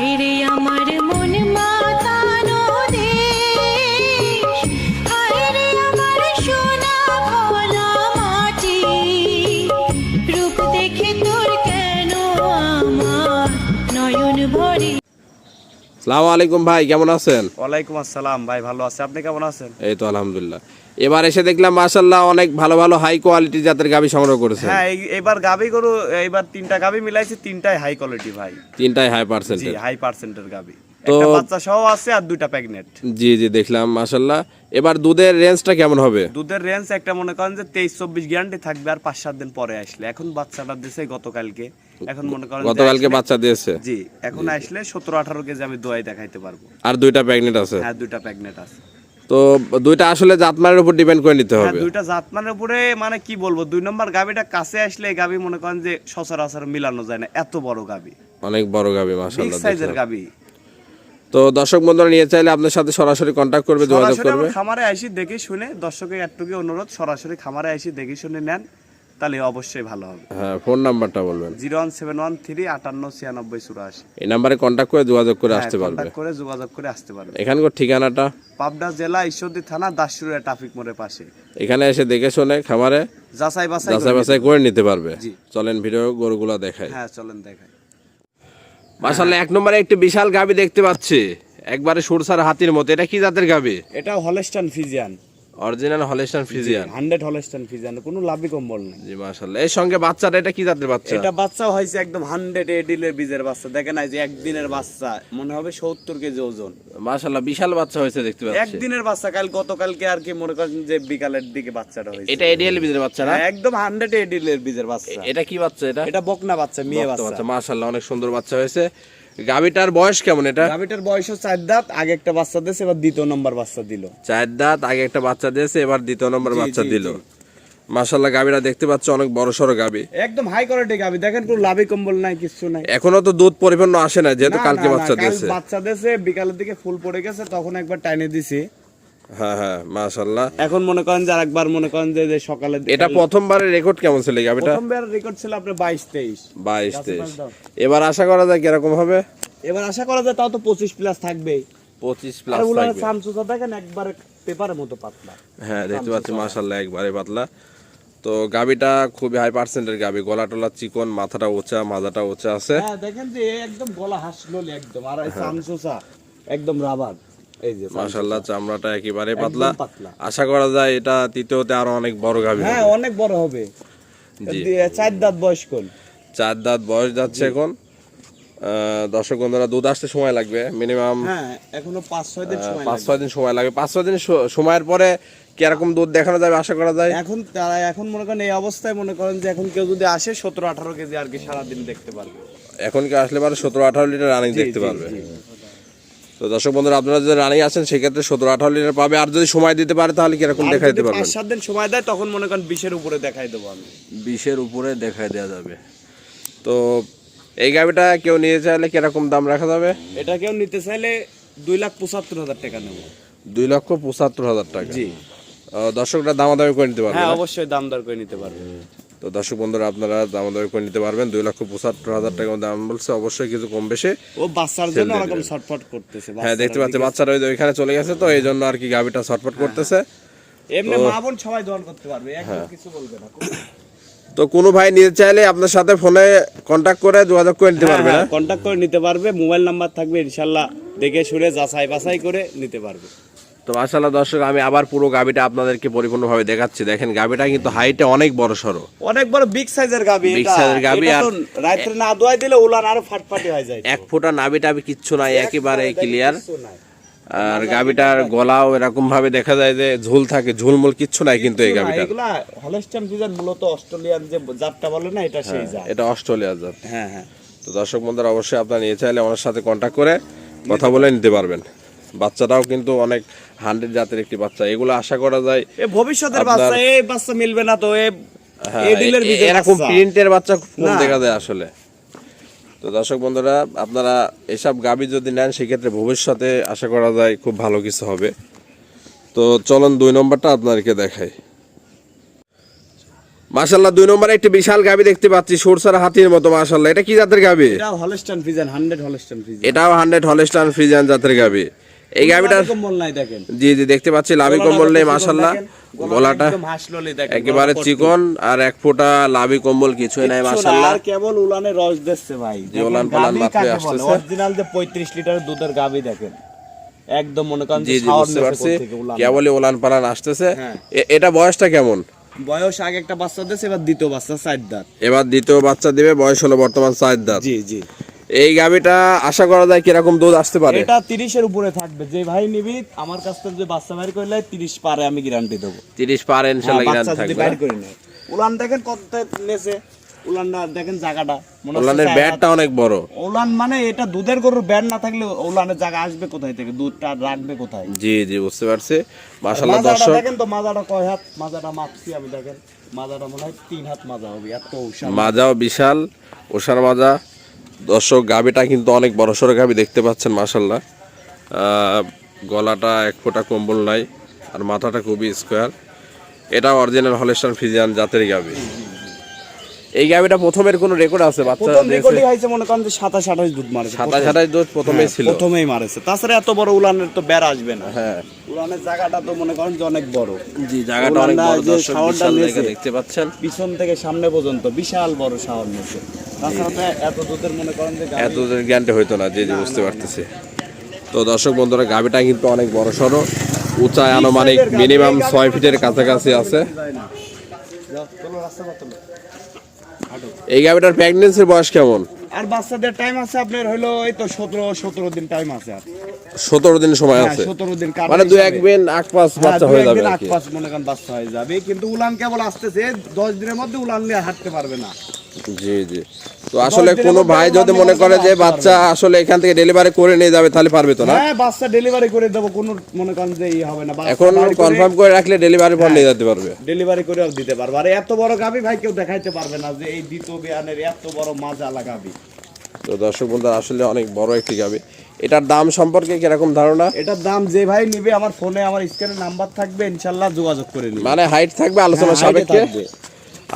হায় রে আমার সালাম আলাইকুম ভাই কেমন আছেন? ওয়ালাইকুম আসসালাম ভাই ভালো আছে। আপনি কেমন আছেন? এই তো আলহামদুলিল্লাহ। এবার এসে দেখলাম মাশাল্লাহ অনেক ভালো ভালো হাই কোয়ালিটি জাতের গাবি সংগ্রহ করেছে হ্যাঁ এবার গাবি গরু এইবার তিনটা গাবি মিলাইছে তিনটাই হাই কোয়ালিটি ভাই। তিনটাই হাই জি পার্সেন্টের হাই পার্সেন্টের গাবি তো- বাচ্চা সহ আছে আর দুইটা প্রেগনেন্ট জি জি দেখলাম মাশাল্লাহ এবার দুধের রেঞ্জটা কেমন হবে? দুধের রেঞ্জ একটা মনে করেন যে তেইশ চব্বিশ গ্যারান্টি থাকবে আর পাঁচ সাত দিন পরে আসলে। এখন বাচ্চাটা দিছে গতকালকে। এখন মনে করেন গতকালকে বাচ্চা দিয়েছে? জি এখন আসলে সতেরো আঠারো কেজি আমি দোয়াই দেখাইতে পারব। আর দুইটা প্রেগনেন্ট আছে? হ্যাঁ দুইটা প্রেগনেন্ট আছে। তো দুইটা আসলে জাতমানের উপর ডিপেন্ড করে নিতে হ্যাঁ হবে। দুইটা জাতমানের উপরে মানে কি বলব দুই নম্বর গাবিটা কাছে আসলে গাবি মনে করেন যে সচরাচর মিলানো যায় না এত বড় গাবি অনেক বড় গাবি বিগ মাশাল্লাহ সাইজের। গাবি তো দর্শক বন্ধুরা নিয়ে চাইলে আপনার সাথে সরাসরি কন্ট্যাক্ট করবে যোগাযোগ করবে। খামারে আসি দেখে শুনে দর্শকের একটুকু অনুরোধ সরাসরি খামারে আসি দেখে শুনে নেন তাহলে অবশ্যই ভালো হবে। হ্যাঁ ফোন নাম্বারটা বলবেন। Zero one seven one three আটান্ন ছিয়ানব্বই চুরাশি। এই নাম্বারে কন্ট্যাক্ট করে যোগাযোগ করে হ্যাঁ, আসতে পারবে। করে যোগাযোগ করে আসতে পারবে। এখানকার ঠিকানাটা? পাবনা জেলা ঈশ্বরদী থানা দাসুরিয়া ট্রাফিক মোড়ের পাশে। এখানে এসে দেখে শুনে খামারে যাচাই বাছাই যাচাই বাছাই করে নিতে পারবে। চলেন ভিডিও গরুগুলা দেখাই। হ্যাঁ চলেন দেখাই। মাশাল্লাহ এক নম্বরে একটি বিশাল গাবি দেখতে পাচ্ছি। একবারে সুরসার হাতির মতো। এটা কি জাতের গাবি? এটা Holstein Friesian. Original Holstein Friesian hundred Holstein Friesian কোনো লাভি কম্বল নেই। জি মাশাল্লাহ এর সঙ্গে বাচ্চাটা এটা কি জাতের বাচ্চা? এটা বাচ্চা হয়েছে একদম হান্ড্রেড এডিলের বীজের বাচ্চা। দেখেন এই যে একদিনের বাচ্চা মনে হবে সত্তর কেজি ওজন। মাশাল্লাহ বিশাল বাচ্চা হয়েছে দেখতে পাচ্ছি। একদিনের বাচ্চা কাল গতকালকে আর কি মনে করেন যে বিকালের দিকে বাচ্চাটা হয়েছে। এটা এডিএল বীজের বাচ্চা না? হ্যাঁ, একদম হান্ড্রেড এডিলের বীজের বাচ্চা। এটা কি বাচ্চা এটা? এটা বকনা বাচ্চা মেয়ে বাচ্চা। মাশাল্লাহ অনেক সুন্দর বাচ্চা হয়েছে। গাবিটার বয়স কেমন এটা? গাবিটার বয়স চার দাঁত আগে একটা বাচ্চা দিয়েছে এবার দ্বিতীয় নম্বর বাচ্চা দিল। চার দাঁত আগে একটা বাচ্চা দিয়েছে এবার দ্বিতীয় নম্বর বাচ্চা দিল। মাশাল্লাহ গাবিরা দেখতে পাচ্ছ অনেক বড় সড়ো গাবি একদম হাই কোয়ালিটি গাবি দেখেন কোনো লাভি কম্বল নাই কিছু নাই। এখনও তো দুধ পরিপূর্ণ আসে না যেহেতু কালকে বাচ্চা দিয়েছে। বাচ্চা দিয়েছে বিকালের দিকে ফুল পড়ে গেছে তখন একবার টাইনে দিছি। হ্যাঁ হ্যাঁ মাশাল্লাহ এখন মনে করেন যে আরেকবার মনে করেন যে সকালে এটা প্রথমবারের রেকর্ড কেমন ছিল এই গাবিটা প্রথমবার রেকর্ড ছিল আপনার বাইশ তেইশ। বাইশ গাছে তেইশ পাঁচ দাও। এবার আশা করা যায় কীরকম হবে? এবার আশা করা যায় তাও তো পঁচিশ প্লাস থাকবেই। পঁচিশ আর প্লাস ওগুলো থাকবে সামসুসা দেখেন একবারে পেপারের মতো পাতলা। হ্যাঁ দেখতে পাচ্ছি মাশাল্লাহ একবারে পাতলা। তো গাবিটা খুবই হাই পার্সেন্টের গাবি। গলা টলা চিকন মাথাটা ওচা মাথাটা ওচা আছে। হ্যাঁ দেখেন যে একদম গলা হাসলো একদম। আর হ্যাঁ। সামসুসা একদম রাবার। চামড়াটা একেবারে পাতলা। আশা করা যায় এটা তৃতীয়তে আরও অনেক বড় গাবি হ্যাঁ অনেক বড় হবে। চার দাঁত বয়স কোন? চার দাঁত বয়স যাচ্ছে এখন। দর্শক বন্ধুরা দুধ আসতে সময় লাগবে। মিনিমাম হ্যাঁ এখনও পাঁচ ছয় দিন সময় পাঁচ ছয় দিন সময় লাগবে। পাঁচ ছয় দিন সময়ের পরে কীরকম দুধ দেখানো যাবে আশা করা যায়? এখন তারা এখন মনে করেন এই অবস্থায় মনে করেন যে এখন কেউ যদি আসে সতেরো আঠারো কেজি আর কি সারাদিন দেখতে পারবে। এখন কেউ আসলে পারে সতেরো আঠারো লিটার রানিং দেখতে পারবে। তো দর্শক বন্ধুরা আপনারা যদি রানিং আছেন সেক্ষেত্রে সতেরো আঠারো লিটার পাবে। আর যদি সময় দিতে পারে তাহলে কীরকম দেখা দিতে পারবেন? পাঁচ সাত দিন সময় দেয় তখন মনে করেন বিশের উপরে দেখাই দেবো আমি। বিশের উপরে দেখায় দেওয়া যাবে। তো এই গাড়িটা কেউ নিয়ে চাইলে কীরকম দাম রাখা যাবে? এটা কেউ নিতে চাইলে দুই লাখ পঁচাত্তর হাজার টাকা নেব। দুই লক্ষ পঁচাত্তর হাজার টাকা। জি। দর্শকরা দামাদামি করে নিতে পারবে হ্যাঁ অবশ্যই দাম দর করে নিতে পারবে। তো দর্শক বন্ধুরা আপনারা দামাদামি করে নিতে পারবেন। দুই লক্ষ পঁচাত্তর হাজার টাকা দাম বলছে। অবশ্যই কিছু কম বেশি ও বাচ্চার জন্য দেবে। ছটফট করতেছে হ্যাঁ দেখতে পাচ্ছি বাচ্চারা ওই ওইখানে চলে গেছে তো এই জন্য আর কি গাভিটা ছটফট করতেছে। এমনি মা বোন সবাই দোয়ান করতে পারবে একদম কিছু বলবে না। তো কোনো ভাই নিতে চাইলে আপনার সাথে ফোনে কন্ট্যাক্ট করে যোগাযোগ করে নিতে পারবে না? কন্ট্যাক্ট করে নিতে পারবে মোবাইল নাম্বার থাকবে ইনশাল্লাহ দেখে শুনে যাচাই বাছাই করে নিতে পারবে। তো মাশাআল্লাহ দর্শক আমি আবার পুরো গাভিটা আপনাদেরকে পরিপূর্ণভাবে দেখাচ্ছি। দেখেন গাভিটা কিন্তু হাইটে অনেক বড় সড়ো অনেক বড় বিগ সাইজের গাবি size এর গাভী আর- তো রাত্রে না দোয়াই দিলে উলান আরও ফাটফাটি হয়ে যায়। এক ফোঁটা নাভি টাভি কিচ্ছু নাই একেবারে ক্লিয়ার আর গাবিটার গলাও এরকম ভাবে দেখা যায় যে ঝুল থাকে ঝুলমুল কিচ্ছু নাই কিন্তু এই গাবিটার। এগুলা হলস্টাইন ফ্রিজিয়ান মূলত অস্ট্রেলিয়ান যে জাতটা বলে না এটা সেই জাত। এটা অস্ট্রেলিয়ার জাত। হ্যাঁ হ্যাঁ। তো দর্শক বন্ধুরা অবশ্যই আপনারা নিয়ে চাইলে আমার সাথে কন্ট্যাক্ট করে কথা বলে নিতে পারবেন। বাচ্চাটাও কিন্তু অনেক হান্ড্রেড জাতের একটি বাচ্চা। এগুলো আশা করা যায় ভবিষ্যতের বাচ্চা এই বাচ্চা মিলবে না তো হ্যাঁ, এরকম প্রিন্টের বাচ্চা কম দেখা যায় আসলে। তো দর্শক বন্ধুরা আপনারা এসব গাবি যদি নেন সেক্ষেত্রে ভবিষ্যতে আশা করা যায় খুব ভালো কিছু হবে। তো চলুন দুই নম্বরটা আপনাদেরকে দেখাই। মাশাল্লাহ দুই নম্বরে একটি বিশাল গাবি দেখতে পাচ্ছি সরসার হাতির মতো মাশাল্লাহ এটা কি জাতের গাবি এটা হলস্টাইন ফ্রিজিয়ান 100 হলস্টাইন ফ্রিজিয়ান এটাও হান্ড্রেড হলস্টান ফ্রিজান জাতের গাবি এই গাবিটার কম্বল নাই দেখেন। জি জি দেখতে পাচ্ছি লাভি কম্বল নেই মাশাল্লাহ গলাটা একেবারে চিকন আর এক ফোঁটা লাভি কম্বল কিছুই নাই মাশাল্লাহ আর কেবল উলানে রস দিচ্ছে ভাই। যে উলান পালান মাত্রই আসতেছে। অরিজিনাল যে 35 লিটারের দুধের গাবি দেখেন। একদম মনে করেন যে শাওয়ার নেছে উলান। কেবলই ওলান পালান আসতেছে। হ্যাঁ। এটা বয়সটা কেমন? বয়স আগে একটা বাচ্চা দিয়েছে এবার দ্বিতীয় বাচ্চা চার দাঁত। এবার দ্বিতীয় বাচ্চা দিবে বয়স হলো বর্তমান চার দাঁত। জি জি। এই গাবিটা আশা করা যায় কীরকম দুধ আসতে পারে? এটা 30 এর উপরে থাকবে। যে ভাই নিবি আমার কাছ থেকে যে বাচ্চা বাইর করলে 30 পারে আমি গ্যারান্টি দেবো। তিরিশ পার ইনশাল্লাহ হ্যাঁ, বাচ্চা যদি থাকবে বাইর করে নেয় উলান দেখেন কত নেছে। উলানটা দেখেন জায়গাটা। চার ব্যাটটা অনেক বড়। উলান মানে এটা দুধের গরুর ব্যাট না থাকলে উলানের জায়গা আসবে কোথায় থেকে? দুধটা রাখবে কোথায়? জি জি বুঝতে পারছি। মাশাল্লাহ মাজাটা দর্শক। দেখেন তো মাজাটা কয় হাত? মাজাটা মাপছি আমি দেখেন। মাজাটা মনে হয় তিন হাত মাজা হবে এত উষা মাজাও বিশাল ওষার মাজা। দর্শক গাবিটা কিন্তু অনেক বড় সড়ো গাবি দেখতে পাচ্ছেন মাসাল্লাহ গলাটা এক ফোঁটা কম্বল নাই আর মাথাটা খুবই স্কোয়ার এটা অরিজিনাল হলেস্টান ফিজিয়ান জাতের গাবি। এই গাবিটা প্রথমের কোন রেকর্ড আছে? বাচ্চা প্রথম রেকর্ডই হয়েছে মনে করেন যে সাতাশ আঠাশ দুধ মারেছে। সাতাশ আঠাশ দুধ প্রথমেই হ্যাঁ, ছিল। প্রথমেই মারেছে। তাছাড়া এত বড় উলানের তো বেড় আসবে না। হ্যাঁ। উলানের জায়গাটা তো মনে করেন যে অনেক বড়। জি জায়গাটা অনেক বড়। দর্শক বিশাল জায়গা দেখতে পাচ্ছেন। পিছন থেকে সামনে পর্যন্ত বিশাল বড় শাওয়ার নিয়েছে। তাছাড়া এত দুধের মনে করেন যে এত জ্ঞানটা হইতো না যে যে বুঝতে পারতেছে। তো দর্শক বন্ধুরা গাবিটা কিন্তু অনেক বড় সড়ো উঁচায় আনুমানিক মিনিমাম ছয় ফিটের কাছাকাছি আছে। এই গাবিটার প্রেগনেন্সির বয়স কেমন? আর বাচ্চাদের টাইম আছে আপনার হলো এই তো সতেরো সতেরো দিন টাইম আছে আর। সতেরো দিন সময় হ্যাঁ, আছে। সতেরো দিন মানে দু এক দিন আট পাঁচ হ্যাঁ, বাচ্চা হয়ে যাবে আট পাঁচ মনে করেন বাচ্চা হয়ে যাবে। কিন্তু উলান কেবল আসতেছে দশ দিনের মধ্যে উলান নিয়ে হাঁটতে পারবে না। জি জি। তো আসলে কোনো ভাই যদি মনে করে যে বাচ্চা আসলে এখান থেকে ডেলিভারি করে নিয়ে যাবে তাহলে পারবে তো না? হ্যাঁ বাচ্চা ডেলিভারি করে দেবো কোনো মনে করেন যে ই হবে না। এখন কনফার্ম করে রাখলে ডেলিভারি পর নিয়ে যেতে পারবে। ডেলিভারি করেও দিতে পারবে। আর এত বড় গাবি ভাই কেউ দেখাইতে পারবে না যে এই দ্বিতীয় বিয়ানের এত বড় মাজালা গাবি। তো দর্শক বন্ধুরা আসলে অনেক বড় একটি গাবি। এটার দাম সম্পর্কে কীরকম ধারণা? এটার দাম যে ভাই নিবে আমার ফোনে আমার স্ক্রিনে নাম্বার থাকবে ইনশাল্লাহ যোগাযোগ করে নিবে। মানে হাইট থাকবে আলোচনা হ্যাঁ, সাপেক্ষে? থাকবে।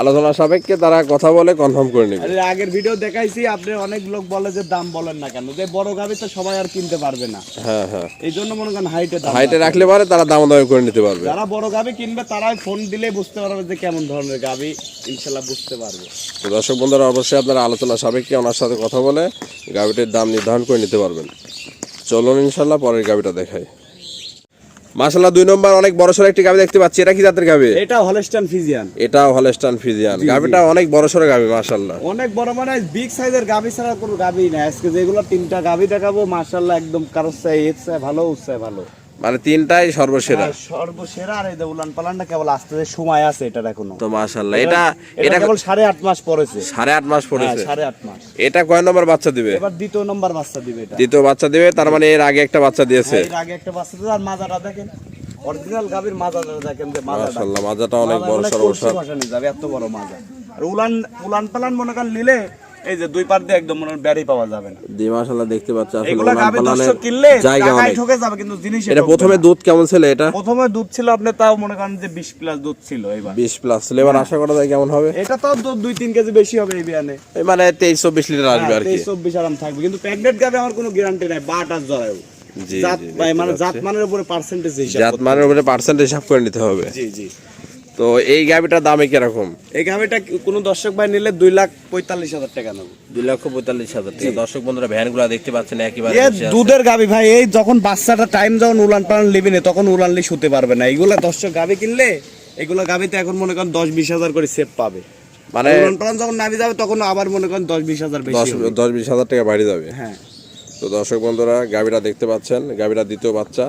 আলোচনা সাপেক্ষে তারা কথা বলে কনফার্ম করে নেবে। আগের ভিডিও দেখাইছি আপনি অনেক লোক বলে যে দাম বলেন না কেন? যে বড় গাবি তো সবাই আর কিনতে পারবে না। হ্যাঁ হ্যাঁ। এই জন্য মনে করেন হাইটে হাইটে রাখলে পারে তারা দাম দামি করে নিতে পারবে। যারা বড় গাবি কিনবে তারাই ফোন দিলে বুঝতে পারবে যে কেমন ধরনের গাবি ইনশাল্লাহ বুঝতে পারবে। তো দর্শক বন্ধুরা অবশ্যই আপনারা আলোচনা সাপেক্ষে ওনার সাথে কথা বলে গাবিটির দাম নির্ধারণ করে নিতে পারবেন। চলুন ইনশাল্লাহ পরের গাবিটা দেখাই। মাসাল্লাহ দুই নম্বর অনেক বড় সড়ো একটি গাবি দেখতে পাচ্ছি। এটা কি জাতের গাবি? এটা হলস্টান ফিজিয়ান এটাও হলস্টান ফিজিয়ান গাবিটা অনেক বড় সড়ো গাবি মাসাল্লাহ অনেক বড় মানে বিগ সাইজের গাবি ছাড়া কোনো গাবি নাই। আজকে যেগুলো তিনটা গাবি দেখাবো মার্শাল্লাহ একদম কারোর চাই ভালো উৎসাহ ভালো। মানে তিনটাই সর্বসেরা। সর্বসেরা আর এই যে উলান পালানটা কেবল আসতে সময় আছে এটার এখনও। তো মাসাল্লাহ এটা এটা কেবল সাড়ে আট মাস পরেছে সাড়ে আট মাস হ্যাঁ পড়েছে সাড়ে আট মাস। এটা কয় নম্বর বাচ্চা দিবে? এবার দ্বিতীয় নম্বর বাচ্চা দিবে এটা। দ্বিতীয় বাচ্চা দিবে তার মানে এর আগে একটা বাচ্চা দিয়েছে। হ্যাঁ, এর আগে একটা বাচ্চা দিবে আর মাজাটা দেখেন অরিজিনাল গাবির মাজাটা দেখেন যে মাজাটা। মাসাল্লাহ মাজাটা অনেক বড় বসানি যাবে এত বড় মাজা। আর উলান উলান পালান মনে করেন নিলে এই যে দুই পার দিয়ে একদম মনে ব্যারি পাওয়া যাবে না। দি মাসাল্লাহ দেখতে পাচ্ছি। আসলে এগুলা গাবি দর্শক কিনলে জায়গা টাকায় ঠকে যাবে কিন্তু জিনিস এটা প্রথমে দুধ কেমন ছিল এটা? প্রথমে দুধ ছিল আপনি তাও মনে করেন যে বিশ প্লাস দুধ ছিল এবার। বিশ প্লাস এবার আশা করা যায় কেমন হবে? এটা তো দুধ দুই তিন কেজি বেশি হবে এই বিয়ানে। মানে তেইশ চব্বিশ লিটার আসবে আর কি। তেইশ চব্বিশ আরাম থাকবে কিন্তু প্যাকেট গাবে আমার কোনো গ্যারান্টি নাই বাট জরায়ু জি জাত মানে জাত মানের উপরে পার্সেন্টেজ হিসাব জাত মানের উপরে পার্সেন্ট হিসাব করে নিতে হবে। জি জি। তো এই গাবিটার দামে কীরকম? এই গাভিটা কোনো দর্শক ভাই নিলে দুই লাখ পঁয়তাল্লিশ হাজার টাকা নেব। দুই লক্ষ পঁয়তাল্লিশ হাজার টাকা। দর্শক বন্ধুরা ভ্যানগুলা দেখতে পাচ্ছেন একেবারে এ বসে আছে। দুধের গাভি ভাই এই যখন বাচ্চাটা টাইম যখন উলান পালান লিবি না তখন উলানলি শুতে পারবে না। এইগুলা দর্শক গাভি কিনলে এগুলো গাভিতে এখন মনে করেন দশ বিশ হাজার করে সেভ পাবে। মানে উলান পালান যখন নামি যাবে তখন আবার মনে করেন দশ বিশ হাজার দশ বিশ হাজার টাকা বাড়ি যাবে। হ্যাঁ। তো দর্শক বন্ধুরা গাভীটা দেখতে পাচ্ছেন গাভীটা দ্বিতীয় বাচ্চা।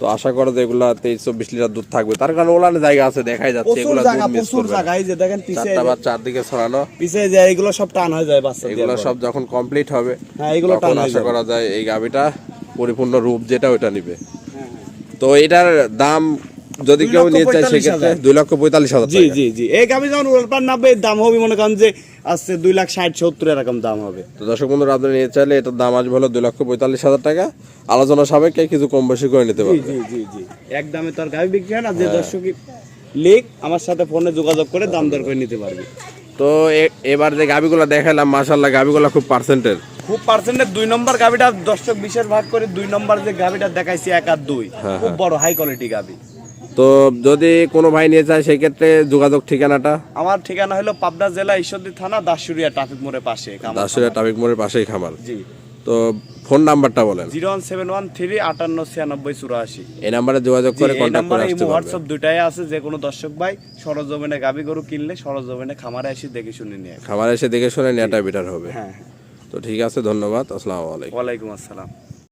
তো আশা করে যে এগুলা তেইশ চব্বিশ লিটার দুধ থাকবে। তার কারণে ওলানে জায়গা আছে দেখাই যাচ্ছে এগুলা জায়গা দুধ মিস প্রচুর জায়গা এই যে দেখেন পিছে চারটা বাচ্চা চারদিকে ছড়ানো। পিছে যে এগুলো সব টান হয়ে যায় বাচ্চা এগুলো সব যখন কমপ্লিট হবে হ্যাঁ, এগুলো টান আশা করা যায় এই গাভীটা পরিপূর্ণ রূপ যেটা ওইটা নিবে। হ্যাঁ, তো এটার দাম যদি কেউ নিতে চায় সেক্ষেত্রে দুই লক্ষ পঁয়তাল্লিশ হাজার জি জি জি। এই গাভি যখন উলালপান নামবে দাম হবে মনে করেন যে আসছে দুই লাখ ষাট সত্তর এরকম দাম হবে। তো দর্শক বন্ধুরা আপনি নিতে চাইলে এটার দাম আসবে হলো দুই লক্ষ পঁয়তাল্লিশ হাজার টাকা। আলোচনা সাপেক্ষে কিছু কম বেশি করে নিতে পারবে। জি জি জি এক দামে তো আর গাভি বিক্রি হয় না যে দর্শকই লিখ আমার সাথে ফোনে যোগাযোগ করে দাম দর করে নিতে পারবে। তো এবার যে গাবিগুলো দেখালাম মাশাল্লাহ গাবিগুলো খুব পার্সেন্টের। খুব পার্সেন্টের দুই নম্বর গাভিটা দর্শক বিশেষ ভাগ করে দুই নম্বর যে গাভিটা দেখাইছি এক আর দুই। খুব বড় হাই কোয়ালিটি গাভি তো যদি কোনো ভাই নিয়ে চায় সেই ক্ষেত্রে যোগাযোগ ঠিকানাটা? আমার ঠিকানা হলো পাবনা জেলা ঈশ্বরদী থানা দাসুরিয়া ট্রাফিক মোড়ের পাশে দাসুরিয়া ট্রাফিক মোড়ের পাশেই খামার? জি। তো ফোন নাম্বারটা বলেন। Zero one seven one three আটান্ন ছিয়ানব্বই চুরাশি। এই নাম্বারে যোগাযোগ করে কন্ট্যাক্ট করে আসতে হোয়াটসঅ্যাপ দুটাই আছে যে কোনো দর্শক ভাই সরজমিনে গাবি গরু কিনলে সরজমিনে খামারে এসে দেখে শুনে নিয়ে। খামারে এসে দেখে শুনে নেওয়াটা বেটার হবে। হ্যাঁ হ্যাঁ। তো ঠিক আছে ধন্যবাদ আসসালামু আলাইকুম। ওয়ালাইকুম আসসালাম।